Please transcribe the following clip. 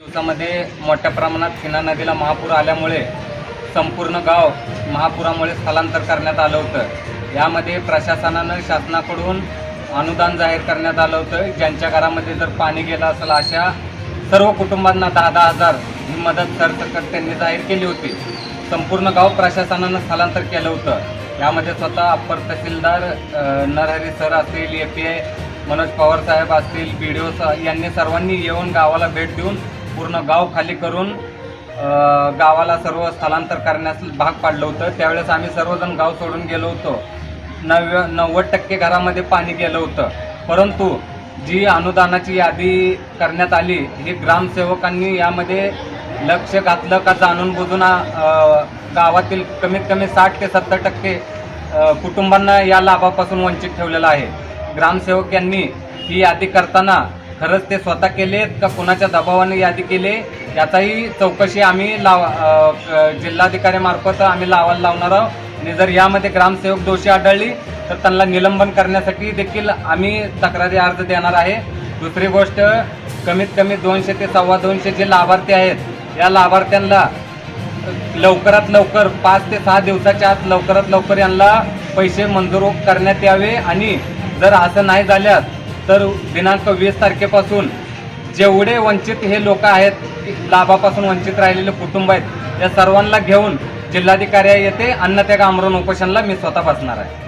दिवसामध्ये मोठ्या प्रमाणात सिन्हा नदीला महापूर आल्यामुळे संपूर्ण गाव महापुरामुळे स्थलांतर करण्यात आलं होतं. यामध्ये प्रशासनानं शासनाकडून अनुदान जाहीर करण्यात आलं होतं. ज्यांच्या घरामध्ये जर पाणी गेलं असेल अशा सर्व कुटुंबांना दहा दहा हजार ही मदत सरसकट त्यांनी जाहीर केली होती. संपूर्ण गाव प्रशासनानं स्थलांतर केलं होतं. यामध्ये स्वतः अप्पर तहसीलदार नरहरी सर असतील A P I Manoj Pawar साहेब असतील बी डी ओ यांनी सर्वांनी येऊन गावाला भेट देऊन पूर्ण गाव खाली करून गावाला सर्व स्थलांतर करण्यास भाग पाडलं होतं. त्यावेळेस आम्ही सर्वजण गाव सोडून गेलो होतो. नव्य नव्वद टक्के घरामध्ये पाणी गेलं होतं. परंतु जी अनुदानाची यादी करण्यात आली ही ग्रामसेवकांनी यामध्ये लक्ष घातलं का जाणून बुजून गावातील कमीत कमी साठ ते सत्तर टक्के कुटुंबांना या लाभापासून वंचित ठेवलेलं आहे. ग्रामसेवक यांनी ही यादी करताना खरंच ते स्वतः केलेत का कुणाच्या दबावाने यादी केले? याचाही चौकशी आम्ही लाव जिल्हाधिकाऱ्यामार्फत आम्ही लावायला लावणार आहोत. आणि जर यामध्ये ग्रामसेवक दोषी आढळली तर त्यांना निलंबन करण्यासाठी देखील आम्ही तक्रारी अर्ज देणार आहे. दुसरी गोष्ट कमीत कमी दोनशे ते सव्वा दोनशे जे लाभार्थी आहेत या लाभार्थ्यांना लवकरात लवकर पाच ते सहा दिवसाच्या आत लवकरात लवकर यांना पैसे मंजूर करण्यात यावे. आणि जर असं नाही झाल्यास तर दिनांक वीस तारखेपासून जेवढे वंचित हे लोक आहेत लाभापासून वंचित राहिलेले कुटुंब आहेत या सर्वांना घेऊन जिल्हाधिकारी येथे अन्न त्या आमरण उपोषणला मी स्वतः बसणार आहे.